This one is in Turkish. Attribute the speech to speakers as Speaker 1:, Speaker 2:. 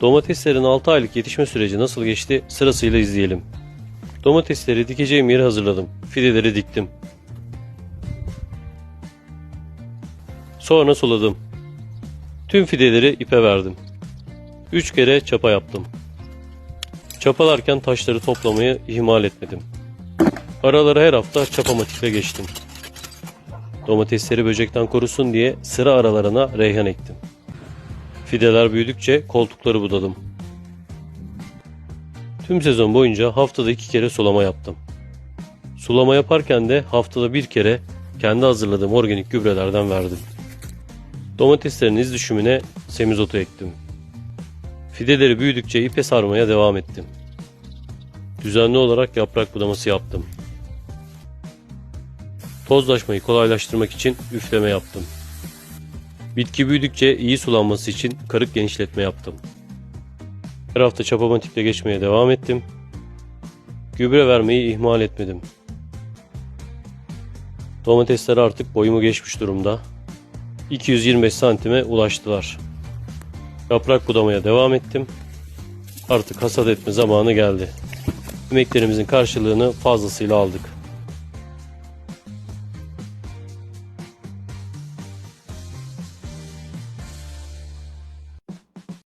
Speaker 1: Domateslerin 6 aylık yetişme süreci nasıl geçti sırasıyla izleyelim. Domatesleri dikeceğim yeri hazırladım. Fideleri diktim. Sonra suladım. Tüm fideleri ipe verdim. 3 kere çapa yaptım. Çapalarken taşları toplamayı ihmal etmedim. Aralara her hafta çapamatikle geçtim. Domatesleri böcekten korusun diye sıra aralarına reyhan ektim. Fideler büyüdükçe koltukları budadım. Tüm sezon boyunca haftada iki kere sulama yaptım. Sulama yaparken de haftada bir kere kendi hazırladığım organik gübrelerden verdim. Domateslerin iz düşümüne semizotu ektim. Fideleri büyüdükçe ipe sarmaya devam ettim. Düzenli olarak yaprak budaması yaptım. Tozlaşmayı kolaylaştırmak için üfleme yaptım. Bitki büyüdükçe iyi sulanması için karık genişletme yaptım. Her hafta çapamatikle geçmeye devam ettim. Gübre vermeyi ihmal etmedim. Domatesler artık boyumu geçmiş durumda. 225 santime ulaştılar. Yaprak budamaya devam ettim. Artık hasat etme zamanı geldi. Emeklerimizin karşılığını fazlasıyla aldık.